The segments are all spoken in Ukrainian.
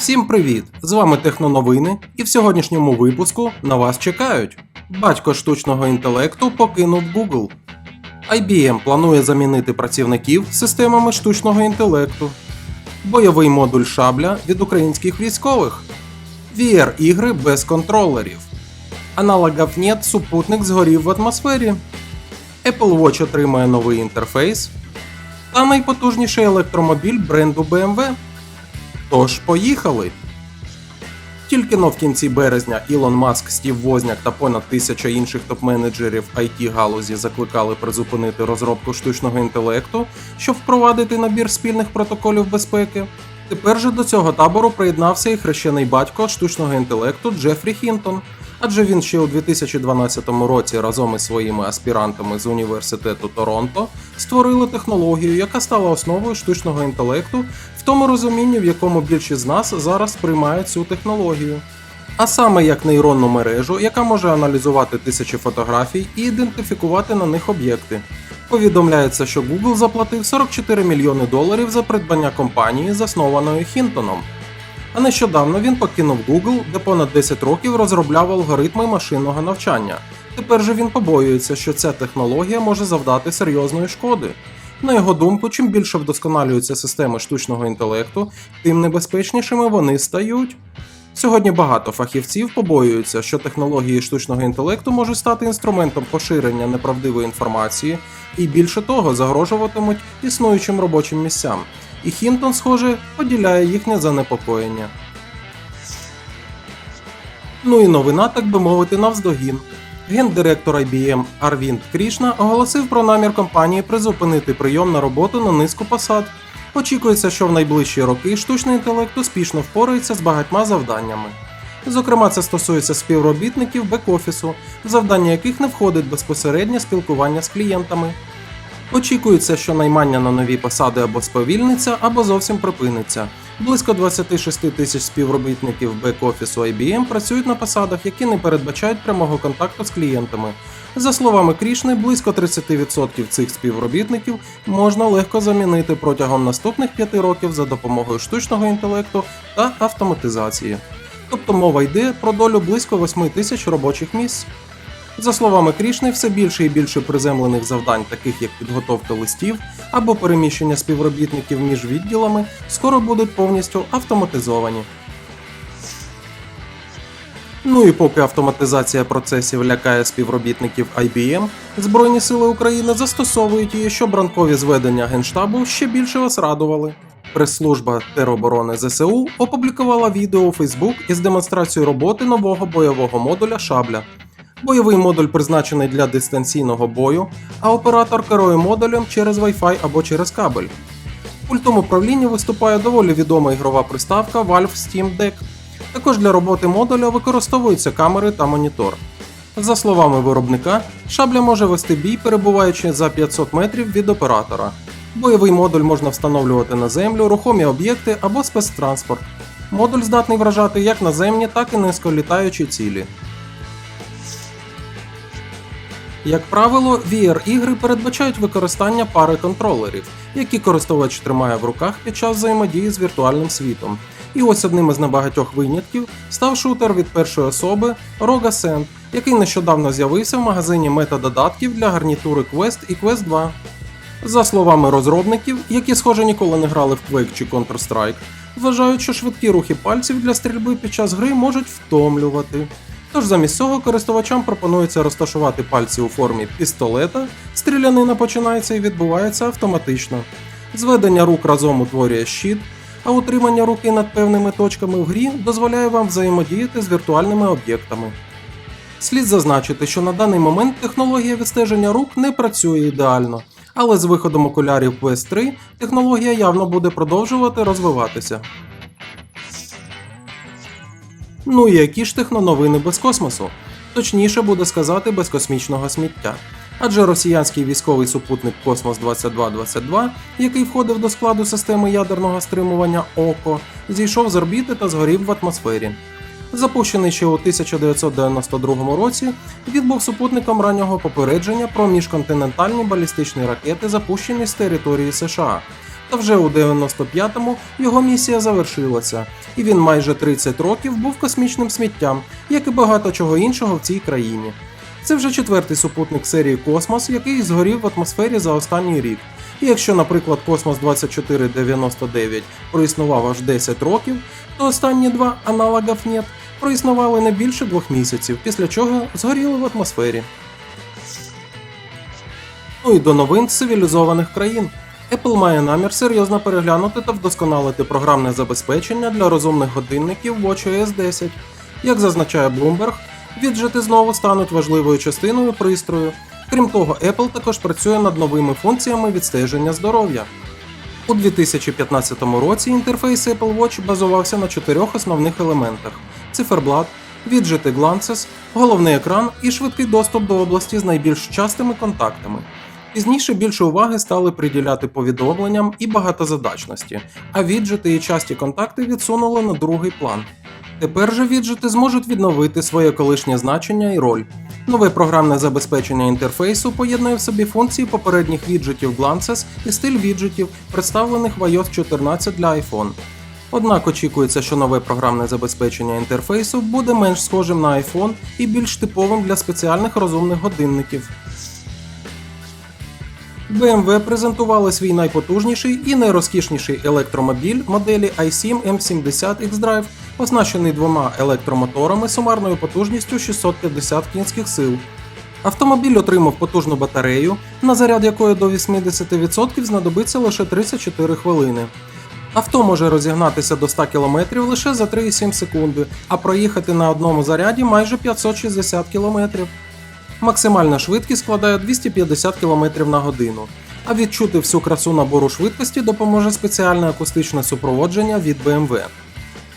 Всім привіт! З вами Техноновини, і в сьогоднішньому випуску на вас чекають. Батько штучного інтелекту покинув Google. IBM планує замінити працівників системами штучного інтелекту. Бойовий модуль шабля від українських військових. VR-ігри без контролерів. Аналогов нет, супутник згорів в атмосфері. Apple Watch отримає новий інтерфейс. Та найпотужніший електромобіль бренду BMW. Тож, поїхали! Тільки но в кінці березня Ілон Маск, Стів Возняк та понад тисяча інших топ-менеджерів it галузі закликали призупинити розробку штучного інтелекту, щоб впровадити набір спільних протоколів безпеки. Тепер же до цього табору приєднався і хрещений батько штучного інтелекту Джефрі Хінтон, адже він ще у 2012 році разом із своїми аспірантами з університету Торонто створили технологію, яка стала основою штучного інтелекту в тому розумінні, в якому більшість з нас зараз сприймають цю технологію. А саме як нейронну мережу, яка може аналізувати тисячі фотографій і ідентифікувати на них об'єкти. Повідомляється, що Google заплатив 44 мільйони доларів за придбання компанії, заснованої Хінтоном. А нещодавно він покинув Google, де понад 10 років розробляв алгоритми машинного навчання. Тепер же він побоюється, що ця технологія може завдати серйозної шкоди. На його думку, чим більше вдосконалюються системи штучного інтелекту, тим небезпечнішими вони стають. Сьогодні багато фахівців побоюються, що технології штучного інтелекту можуть стати інструментом поширення неправдивої інформації і більше того загрожуватимуть існуючим робочим місцям. І Хінтон, схоже, поділяє їхнє занепокоєння. Ну і новина, так би мовити, навздогін. Гендиректор IBM Арвінд Крішна оголосив про намір компанії призупинити прийом на роботу на низку посад. Очікується, що в найближчі роки штучний інтелект успішно впорається з багатьма завданнями. Зокрема, це стосується співробітників бек-офісу, завдання яких не входить безпосереднє спілкування з клієнтами. Очікується, що наймання на нові посади або сповільниться, або зовсім припиниться. Близько 26 тисяч співробітників бек-офісу IBM працюють на посадах, які не передбачають прямого контакту з клієнтами. За словами Крішни, близько 30% цих співробітників можна легко замінити протягом наступних 5 років за допомогою штучного інтелекту та автоматизації. Тобто мова йде про долю близько 8 тисяч робочих місць. За словами Крішни, все більше і більше приземлених завдань, таких як підготовка листів або переміщення співробітників між відділами, скоро будуть повністю автоматизовані. Ну і поки автоматизація процесів лякає співробітників IBM, Збройні сили України застосовують її, щоб ранкові зведення Генштабу ще більше вас радували. Прес-служба тероборони ЗСУ опублікувала відео у Facebook із демонстрацією роботи нового бойового модуля Шабля. Бойовий модуль призначений для дистанційного бою, а оператор керує модулем через Wi-Fi або через кабель. Пультом управління виступає доволі відома ігрова приставка Valve Steam Deck. Також для роботи модуля використовуються камери та монітор. За словами виробника, шабля може вести бій, перебуваючи за 500 метрів від оператора. Бойовий модуль можна встановлювати на землю, рухомі об'єкти або спецтранспорт. Модуль здатний вражати як наземні, так і низьколітаючі цілі. Як правило, VR-ігри передбачають використання пари контролерів, які користувач тримає в руках під час взаємодії з віртуальним світом. І ось одним із небагатьох винятків став шутер від першої особи Rogue Ascent, який нещодавно з'явився в магазині мета-додатків для гарнітури Quest і Quest 2. За словами розробників, які схоже ніколи не грали в Quake чи Counter-Strike, вважають, що швидкі рухи пальців для стрільби під час гри можуть втомлювати. Тож замість цього користувачам пропонується розташувати пальці у формі пістолета, стрілянина починається і відбувається автоматично. Зведення рук разом утворює щит, а утримання руки над певними точками в грі дозволяє вам взаємодіяти з віртуальними об'єктами. Слід зазначити, що на даний момент технологія відстеження рук не працює ідеально, але з виходом окулярів Quest 3 технологія явно буде продовжувати розвиватися. Ну і які ж техноновини без космосу? Точніше буде сказати без космічного сміття. Адже росіянський військовий супутник Космос 2222, який входив до складу системи ядерного стримування ОКО, зійшов з орбіти та згорів в атмосфері. Запущений ще у 1992 році, він був супутником раннього попередження про міжконтинентальні балістичні ракети, запущені з території США. Та вже у 95-му його місія завершилася, і він майже 30 років був космічним сміттям, як і багато чого іншого в цій країні. Це вже четвертий супутник серії Космос, який згорів в атмосфері за останній рік. І якщо, наприклад, Космос 2499 проіснував аж 10 років, то останні два аналогів нет проіснували не більше двох місяців, після чого згоріли в атмосфері. Ну і до новин цивілізованих країн. Apple має намір серйозно переглянути та вдосконалити програмне забезпечення для розумних годинників WatchOS 10. Як зазначає Bloomberg, віджити знову стануть важливою частиною пристрою. Крім того, Apple також працює над новими функціями відстеження здоров'я. У 2015 році інтерфейс Apple Watch базувався на чотирьох основних елементах: циферблат, віджити Glances, головний екран і швидкий доступ до області з найбільш частими контактами. Пізніше більше уваги стали приділяти повідомленням і багатозадачності, а віджити і часті контакти відсунули на другий план. Тепер же віджити зможуть відновити своє колишнє значення і роль. Нове програмне забезпечення інтерфейсу поєднує в собі функції попередніх віджитів Glances і стиль віджитів, представлених в iOS 14 для iPhone. Однак очікується, що нове програмне забезпечення інтерфейсу буде менш схожим на iPhone і більш типовим для спеціальних розумних годинників. BMW презентували свій найпотужніший і найрозкішніший електромобіль моделі i7 M70 X-Drive, оснащений двома електромоторами сумарною потужністю 650 кінських сил. Автомобіль отримав потужну батарею, на заряд якої до 80% знадобиться лише 34 хвилини. Авто може розігнатися до 100 км лише за 3,7 секунди, а проїхати на одному заряді майже 560 км. Максимальна швидкість складає 250 км на годину. А відчути всю красу набору швидкості допоможе спеціальне акустичне супроводження від BMW.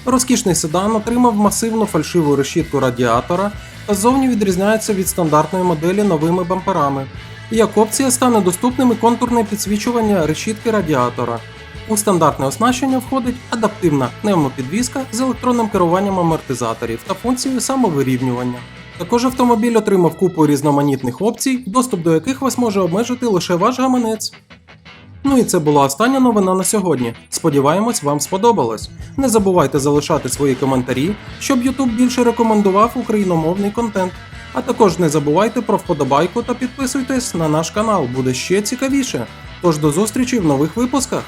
Розкішний седан отримав масивну фальшиву решітку радіатора та ззовні відрізняється від стандартної моделі новими бамперами. Як опція стане доступним і контурне підсвічування решітки радіатора. У стандартне оснащення входить адаптивна пневмопідвізка з електронним керуванням амортизаторів та функцією самовирівнювання. Також автомобіль отримав купу різноманітних опцій, доступ до яких вас може обмежити лише ваш гаманець. Ну і це була остання новина на сьогодні. Сподіваємось, вам сподобалось. Не забувайте залишати свої коментарі, щоб YouTube більше рекомендував україномовний контент. А також не забувайте про вподобайку та підписуйтесь на наш канал, буде ще цікавіше. Тож до зустрічі в нових випусках!